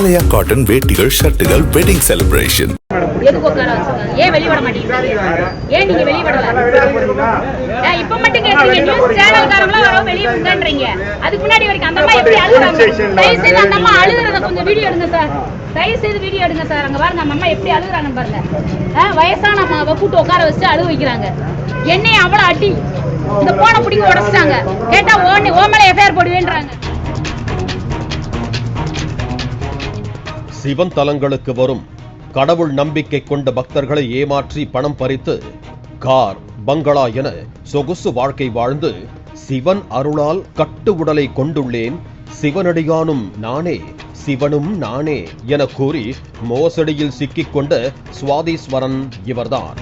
ஆலயா cotton வேட்டிகள் ஷர்ட்டுகள் wedding celebration எதுக்கு உட்கார வச்சிருக்காங்க? ஏன் வெளிய விட மாட்டேங்கிறீங்க ஏன் நீங்க வெளிய இப்ப மட்டும் கேக்குறீங்க. நியூஸ் சேனல்காரங்களா வர வெளிய விடுங்கன்றீங்க அதுக்கு முன்னாடி வரைக்கும் அந்த அம்மா எப்படி அழுகுறாங்க? தயவு செய்து அந்த அம்மா அழுகுறத கொஞ்சம் வீடியோ எடுங்க சார் தயவு செய்து வீடியோ எடுங்க சார் அங்க பாருங்க நம்ம அம்மா எப்படி அழுகுறாங்க பாருங்க. ஆ, வயசான அம்மாவை கூட்டு உட்கார வச்சு அழுக வைக்கிறாங்க. என்னைய அவ்வளவு அடி. இந்த போனை பிடிங்க உடைச்சிட்டாங்க. கேட்டா ஓ ஓ மேல எஃப்ஐஆர் போடுவேன்றாங்க. சிவன் தலங்களுக்கு வரும். கடவுள் நம்பிக்கை கொண்ட பக்தர்களை ஏமாற்றி பணம் பறித்து கார் பங்களா என சொகுசு வாழ்க்கை வாழ்ந்து சிவன் அருளால் கட்டு உடலை கொண்டுள்ளேன். சிவனடியானும் நானே சிவனும் நானே என கூறி மோசடியில் சிக்கிக் கொண்ட சுவாதீஸ்வரன் இவர்தான்.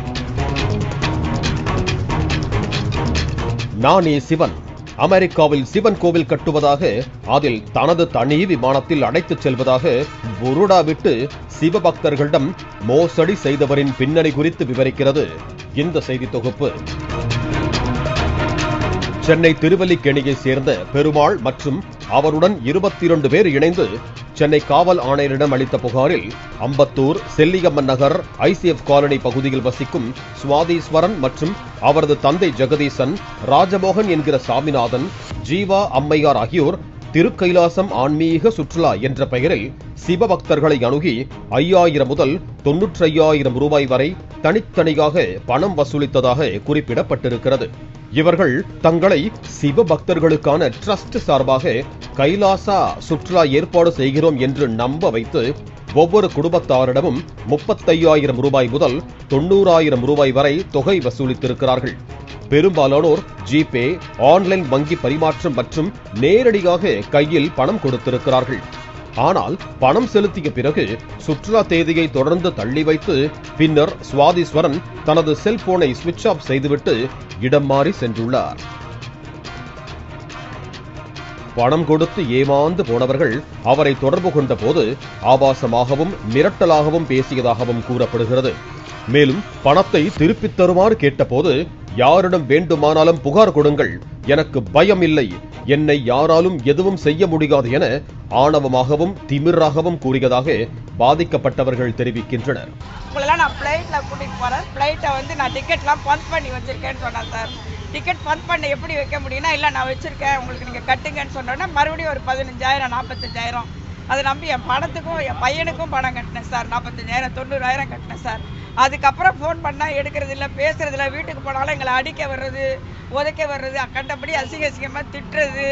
நானே சிவன். அமெரிக்காவில் சிவன் கோவில் கட்டுவதாக அதில் தனது தனி விமானத்தில் அடைத்துச் செல்வதாக புருடா விட்டு சிவபக்தர்களிடம் மோசடி செய்தவரின் பின்னணி குறித்து விவரிக்கிறது. இந்த செய்தி தொகுப்பு. சென்னை திருவல்லிக்கேணியை சேர்ந்த பெருமாள் மற்றும் அவருடன் இருபத்தி இரண்டு பேர் இணைந்து சென்னை காவல் ஆணையரிடம் அளித்த புகாரில் அம்பத்தூர் செல்லியம்மன் நகர் ஐசிஎஃப் காலனி பகுதியில் வசிக்கும் சுவாதீஸ்வரன் மற்றும் அவரது தந்தை ஜெகதீசன் ராஜமோகன் என்கிற சாமிநாதன் ஜீவா அம்மையார் ஆகியோர் திருக்கைலாசம் ஆன்மீக சுற்றுலா என்ற பெயரில் சிவபக்தர்களை அணுகி ஐயாயிரம் முதல் தொன்னூற்றி ஐயாயிரம் ரூபாய் வரை தனித்தனியாக பணம் வசூலித்ததாக குறிப்பிடப்பட்டிருக்கிறது. இவர்கள் தங்களை சிவபக்தர்களுக்கான டிரஸ்ட் ட்ரஸ்ட் சார்பாக கைலாசா சுற்றுலா ஏற்பாடு செய்கிறோம் என்று நம்ப வைத்து ஒவ்வொரு குடும்பத்தாரிடமும் முப்பத்தையாயிரம் ரூபாய் முதல் தொண்ணூறாயிரம் ரூபாய் வரை தொகை வசூலித்திருக்கிறார்கள். பெரும்பாலானோர் ஜிபே ஆன்லைன் வங்கி பரிமாற்றம் மற்றும் நேரடியாக கையில் பணம் கொடுத்திருக்கிறார்கள். ஆனால் பணம் செலுத்திய பிறகு சுற்றுலா தேதியை தொடர்ந்து தள்ளி வைத்து பின்னர் சுவாதீஸ்வரன் தனது செல்போனை சுவிட்ச் ஆஃப் செய்துவிட்டு இடம் மாறி சென்றுள்ளார். பணம் கொடுத்து ஏமாந்து போனவர்கள் அவரை தொடர்பு கொண்ட போது ஆபாசமாகவும் மிரட்டலாகவும் பேசியதாகவும் கூறப்படுகிறது. மேலும் பணத்தை திருப்பித் தருமாறு கேட்டபோது யாரிடம் வேண்டுமானாலும் புகார் கொடுங்கள். எனக்கு பயம் இல்லை. என்னை யாராலும் எதுவும் செய்ய முடியாது என ஆணவமாகவும் திமிராகவும் கூறியதாக பாதிக்கப்பட்டவர்கள் தெரிவிக்கின்றனர். உங்களெல்லாம் நான் ஃப்ளைட்டில் கூட்டிகிட்டு போகிறேன் ஃப்ளைட்டை வந்து நான் டிக்கெட்லாம் பந்த் பண்ணி வச்சுருக்கேன்னு சொன்னேன் சார். டிக்கெட் பந்த் பண்ண எப்படி வைக்க முடியும்னா இல்லை நான் வச்சுருக்கேன். உங்களுக்கு நீங்கள் கட்டுங்கன்னு சொன்னோன்னே மறுபடியும் ஒரு பதினஞ்சாயிரம் நாற்பத்தஞ்சாயிரம் அதை நம்பி என் பணத்துக்கும் என் பையனுக்கும் பணம் கட்டினேன் சார். நாற்பத்தஞ்சாயிரம் தொண்ணூறாயிரம் கட்டினேன் சார். அதுக்கப்புறம் ஃபோன் பண்ணால் எடுக்கிறது இல்லை பேசுறது இல்லை வீட்டுக்கு போனாலும் எங்களை அடிக்க வர்றது உதைக்க வர்றது கண்டபடி அசிங்க அசிங்கமாக திட்டுறது.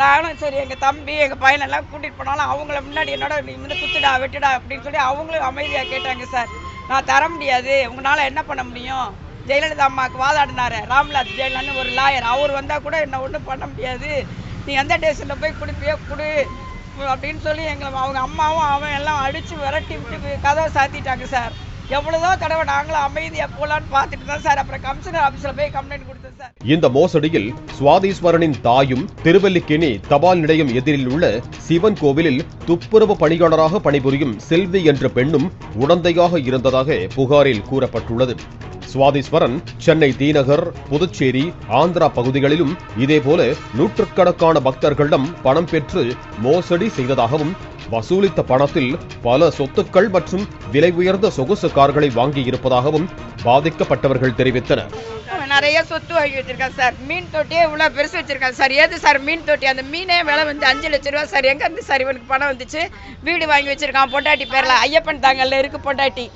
நானும் சரி எங்கள் தம்பி எங்கள் பையனெல்லாம் கூட்டிகிட்டு போனாலும் அவங்கள முன்னாடி என்னோட நீ வந்து குத்துடா வெட்டுடா அப்படின்னு சொல்லி அவங்களும் அமைதியாக கேட்டாங்க சார். நான் தர முடியாது. உங்களால் என்ன பண்ண முடியும்? ஜெயலலிதா அம்மாவுக்கு வாதாடினாரு. ராம்நாத் ஜெயலலிதான்னு ஒரு லாயர் அவர் வந்தால் கூட என்ன ஒன்றும் பண்ண முடியாது. நீ எந்த ஸ்டேஷனில் போய் கொடுப்பியோ கொடு. அப்படின்னு சொல்லி எங்களை அவங்க அம்மாவும் அவன் எல்லாம் அடித்து விரட்டி விட்டு கதவை சாத்திட்டாங்க சார். எவ்வளோதோ தடவை நாங்களும் அமைதியா போலான்னு பார்த்துட்டு தான் சார். அப்புறம் கமிஷனர் ஆபீஸ்ல போய் கம்ப்ளைண்ட் கொடுத்தோம் சார். இந்த மோசடியில் சுவாதீஸ்வரனின் தாயும் திருவல்லிக்கேணி தபால் நிலையம் எதிரில் உள்ள சிவன் கோவிலில் துப்புரவு பணியாளராக பணிபுரியும் செல்வி என்ற பெண்ணும் உடந்தையாக இருந்ததாக புகாரில் கூறப்பட்டுள்ளது. சுவாதீஸ்வரன் சென்னை தீநகர் புதுச்சேரி ஆந்திரா பகுதிகளிலும் இதேபோல நூற்றுக்கணக்கான பக்தர்களிடம் பணம் பெற்று மோசடி செய்ததாகவும் வசூலித்த பணத்தில் பல சொத்துக்கள் மற்றும் விலை உயர்ந்த சொகுசு கார்களை வாங்கியிருப்பதாகவும் பாதிக்கப்பட்டவர்கள் தெரிவித்தனர். நிறைய சொத்து வாங்கி வச்சிருக்கான் சார். மீன் தொட்டியே இவ்வளோ பெருசு வச்சிருக்கான் சார். ஏது சார் மீன் தொட்டி? அந்த மீனே விலை வந்து அஞ்சு லட்ச ரூபா சார். எங்க இருந்து சார் இவனுக்கு பணம் வந்துச்சு? வீடு வாங்கி வச்சிருக்கான். பொண்டாட்டி பேர்ல ஐயப்பன் தாங்கல்ல இருக்கு பொண்டாட்டி.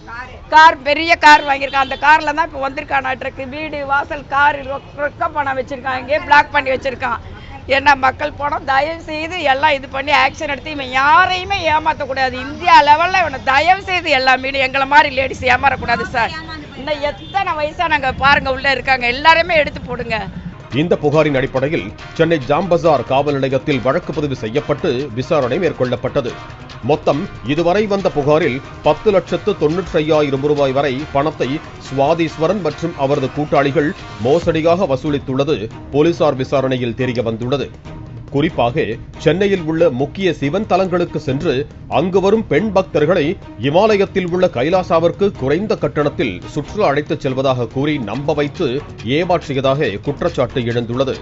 கார் பெரிய கார் வாங்கியிருக்கான். அந்த கார்ல தான் இப்போ வந்திருக்கான் வீடு வாசல் கார் ரொக்க பணம் வச்சிருக்கான். இங்கே பிளாக் பண்ணி வச்சிருக்கான். ஏன்னா மக்கள் பணம் தயவு செய்து எல்லாம் இது பண்ணி ஆக்ஷன் எடுத்து இவன் யாரையுமே ஏமாற்றக்கூடாது இந்தியா லெவலில் இவனை தயவு செய்து எல்லாமே எங்களை மாதிரி லேடிஸ் ஏமாறக்கூடாது சார். இன்னும் எத்தனை வயசானவங்க பாருங்க உள்ள இருக்காங்க. எல்லாருமே எடுத்து போடுங்க. இந்த புகாரின் அடிப்படையில் சென்னை ஜாம்பசார் காவல் நிலையத்தில் வழக்கு பதிவு செய்யப்பட்டு விசாரணை மேற்கொள்ளப்பட்டது. மொத்தம் இதுவரை வந்த புகாரில் பத்து லட்சத்து தொன்னூற்றி ஐயாயிரம் ரூபாய் வரை பணத்தை சுவாதீஸ்வரன் மற்றும் அவரது கூட்டாளிகள் மோசடியாக வசூலித்துள்ளது போலீசார் விசாரணையில் தெரிய வந்துள்ளது. குறிப்பாக சென்னையில் உள்ள முக்கிய சிவன் தலங்களுக்கு சென்று அங்கு வரும் பெண் பக்தர்களை இமாலயத்தில் உள்ள கைலாசாவிற்கு குறைந்த கட்டணத்தில் சுற்றுலா அழைத்துச் செல்வதாக கூறி நம்ப வைத்து ஏமாற்றியதாக குற்றச்சாட்டு எழுந்துள்ளது.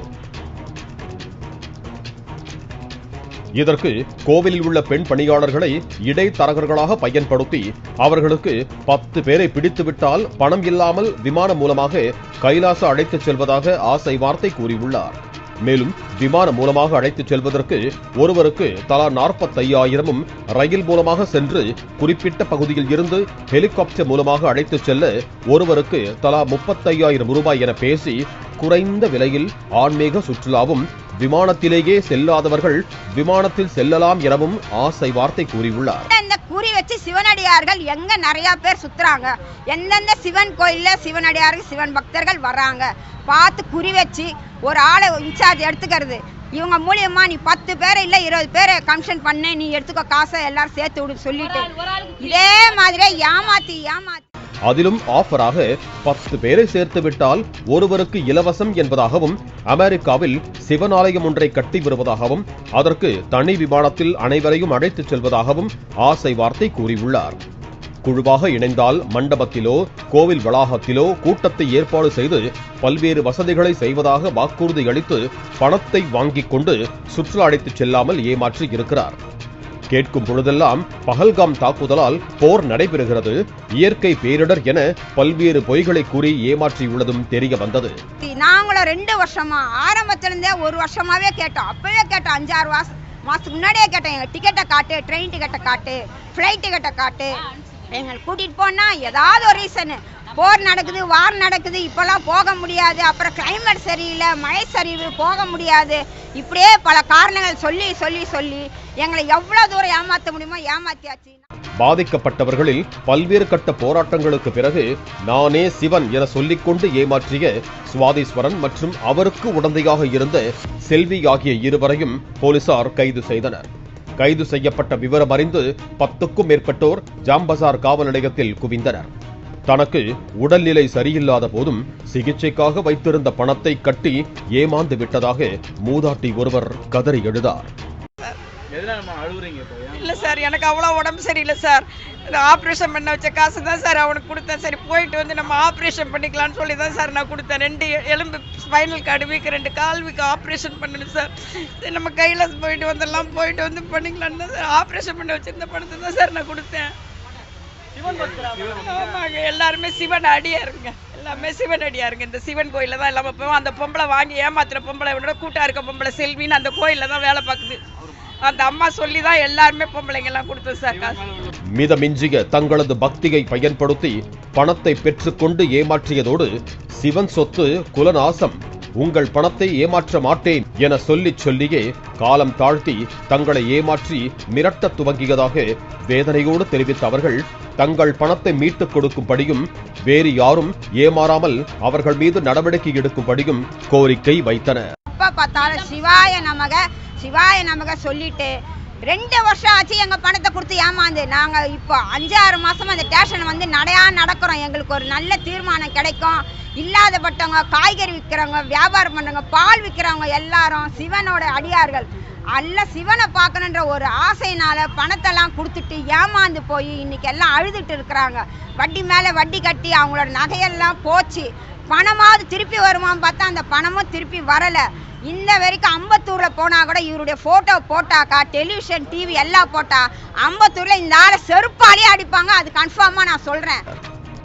இதற்கு கோவிலில் உள்ள பெண் பணியாளர்களை இடைத்தரகர்களாக பயன்படுத்தி அவர்களுக்கு பத்து பேரை பிடித்துவிட்டால் பணம் இல்லாமல் விமானம் மூலமாக கைலாச அழைத்துச் செல்வதாக ஆசை வார்த்தை கூறியுள்ளார். மேலும் விமானம் மூலமாக அழைத்துச் செல்வதற்கு ஒருவருக்கு தலா நாற்பத்தையாயிரமும் ரயில் மூலமாக சென்று குறிப்பிட்ட பகுதியில் இருந்து ஹெலிகாப்டர் மூலமாக அழைத்துச் செல்ல ஒருவருக்கு தலா முப்பத்தையாயிரம் ரூபாய் என பேசி குறைந்த விலையில் ஆன்மீக சுற்றுலாவும் விமானத்திலேயே செல்லாதவர்கள் விமானத்தில் செல்லலாம் எனவும் ஆசை வார்த்தை கூறியுள்ளார். இந்த குறி வச்சு சிவனடியார்கள் எங்க நிறைய பேர் சுத்துறாங்க. எந்தெந்த சிவன் கோயில்ல சிவனடியார்கள் சிவன் பக்தர்கள் வர்றாங்க. பார்த்து குறி வச்சு ஒரு ஆளை இன்சார்ஜ் எடுத்துக்கிறது. இவங்க மூலியமா நீ பத்து பேரை இல்ல இருபது பேரை கமிஷன் பண்ணு நீ எடுத்துக்கோ காசை எல்லாரும் சேர்த்து விடு சொல்லிட்டு. இதே மாதிரியே ஏமாத்தி ஏமாத்தி. அதிலும் ஆஃபராக பத்து பேரை சேர்த்து விட்டால் ஒருவருக்கு இலவசம் என்பதாகவும் அமெரிக்காவில் சிவன் ஆலயம் ஒன்றை கட்டி வருவதாகவும் அதற்கு தனி விமானத்தில் அனைவரையும் அழைத்துச் செல்வதாகவும் ஆசை வார்த்தை கூறியுள்ளார். குழுவாக இணைந்தால் மண்டபத்திலோ கோவில் வளாகத்திலோ கூட்டத்தை ஏற்பாடு செய்து பல்வேறு வசதிகளை செய்வதாக வாக்குறுதி அளித்து பணத்தை வாங்கிக் கொண்டு சுற்றுலா அழைத்துச் செல்லாமல் ஏமாற்றி இருக்கிறார் கேட்கும் பொழுதெல்லாம் பகல்காம் தாக்குதலால் போர் நடைபெறுகிறது. இயற்கை பேரிடர் என பல்வேறு பொய்களை கூறி ஏமாற்றியுள்ளதும் தெரிய வந்தது. நாங்களும் ரெண்டு வருஷமா ஆரம்பத்திலிருந்தே ஒரு வருஷமாவே கேட்டோம். அப்பவே கேட்டோம் அஞ்சாறு மாசம் மாசத்துக்கு முன்னாடியே கேட்டோம். எங்க டிக்கெட்டை காட்டு ட்ரெயின் டிக்கெட்டை காட்டு ஃப்ளைட் டிக்கெட்டை காட்டு. எங்களை கூட்டிட்டு போனா ஏதாவது ஒரு ரீசனு போர் நடக்குது வார் நடக்குது இப்போல்லாம் போக முடியாது. அப்புறம் கிளைமேட் சரியில்லை மழை சரிவு போக முடியாது. இப்படியே பல காரணங்கள் சொல்லி சொல்லி சொல்லி எங்களை எவ்வளோ தூரம் ஏமாற்ற முடியுமோ ஏமாத்தியாச்சு. பாதிக்கப்பட்டவர்களில் பல்வேறு கட்ட போராட்டங்களுக்கு பிறகு நானே சிவன் என சொல்லிக்கொண்டு ஏமாற்றிய சுவாதீஸ்வரன் மற்றும் அவருக்கு உடந்தையாக இருந்த செல்வி ஆகிய இருவரையும் போலீசார் கைது செய்தனர். கைது செய்யப்பட்ட விவரம் அறிந்து பத்துக்கும் மேற்பட்டோர் ஜாம்பசார் காவல் நிலையத்தில் குவிந்தனர். தனக்கு உடல்நிலை சரியில்லாத போதும் சிகிச்சைக்காக வைத்திருந்த பணத்தை கட்டி ஏமாந்து விட்டதாக மூதாட்டி ஒருவர் கதறி எழுதார். இல்லை சார் எனக்கு அவ்வளோ உடம்பு சரியில்லை சார். இந்த ஆப்ரேஷன் பண்ண வச்ச காசு தான் சார் அவனுக்கு கொடுத்தேன். சரி போயிட்டு வந்து நம்ம ஆப்ரேஷன் பண்ணிக்கலாம்னு சொல்லி தான் சார் நான் கொடுத்தேன். ரெண்டு எலும்பு ஸ்பைனல் கார்டு வீக்கு ரெண்டு கால் வீக்கு ஆப்ரேஷன் பண்ணணும் சார். சரி நம்ம கைலாஸ் போயிட்டு வந்தெல்லாம் போயிட்டு வந்து பண்ணிக்கலான்னு தான் சார் ஆப்ரேஷன் பண்ண வச்சிருந்த பணத்தை தான் சார் நான் கொடுத்தேன். ஆமாங்க எல்லாருமே சிவன் அடியாருங்க. எல்லாமே சிவன் அடியாருங்க. இந்த சிவன் கோயிலில் தான் எல்லாமே போவோம் அந்த பொம்பளை வாங்கி ஏமாத்துற பொம்பளை விட கூட்டா இருக்க பொம்பளை செல்வின்னு அந்த கோயிலில் தான் வேலை பார்க்குது. அந்த அம்மா சொல்லி தான் எல்லாருமே பொம்பளைங்க எல்லாம் கொடுத்தோம் சார் காசு. மிதமிஞ்சிய தங்களது பக்தியை பயன்படுத்தி பணத்தை பெற்றுக்கொண்டு ஏமாற்றியதோடு சிவன் சொத்து குலநாசம் உங்கள் பணத்தை ஏமாற்ற மாட்டேன் என சொல்லிச் சொல்லியே காலம் தாழ்த்தி தங்களை ஏமாற்றி மிரட்டத் துவங்கியதாக வேதனையோடு தெரிவித்த அவர்கள் தங்கள் பணத்தை மீட்டுக் கொடுக்கும்படியும் வேறு யாரும் ஏமாறாமல் அவர்கள் மீது நடவடிக்கை எடுக்கும்படியும் கோரிக்கை வைத்தனர். சிவாய நமக சிவாய நமக சொல்லிட்டு ரெண்டு வருஷம் ஆச்சு எங்க பணத்தை கொடுத்து ஏமாந்து. நாங்க இப்போ அஞ்சாறு மாசமா அந்த ஸ்டேஷன் வந்து நடையா நடக்கிறோம். எங்களுக்கு ஒரு நல்ல தீர்மானம் கிடைக்கும். இல்லாதப்பட்டவங்க காய்கறி விற்கிறவங்க வியாபாரம் பண்ணுறவங்க பால் விற்கிறவங்க எல்லாரும் சிவனோட அடியார்கள். அல்ல சிவனை பார்க்கணுன்ற ஒரு ஆசையினால பணத்தெல்லாம் கொடுத்துட்டு ஏமாந்து போய் இன்னைக்கு எல்லாம் அழுதுட்டு இருக்கிறாங்க. வட்டி மேலே வட்டி கட்டி அவங்களோட நகையெல்லாம் போச்சு. பணமாவது திருப்பி வருமான்னு பார்த்தா அந்த பணமும் திருப்பி வரல. இந்த வரைக்கும் அம்பத்தூர்ல போனா கூட இவருடைய போட்டோ போட்டாக்கா டெலிவிஷன் டிவி எல்லாம் போட்டா அம்பத்தூர்ல இந்த ஆளை செருப்பாலே அடிப்பாங்க. அது கன்ஃபார்மா நான் சொல்றேன்.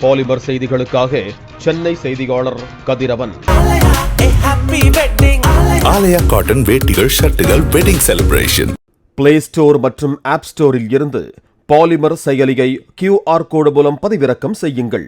பாலிமர் செய்திகளுக்காக சென்னை செய்தியாளர் கதிரவன். ஆலயா காட்டன் வேட்டிகள் ஷர்ட்டுகள் வெட்டிங் செலிப்ரேஷன் பிளே ஸ்டோர் மற்றும் ஆப் ஸ்டோரில் இருந்து பாலிமர் செயலியை கியூஆர் கோடு மூலம் பதிவிறக்கம் செய்யுங்கள்.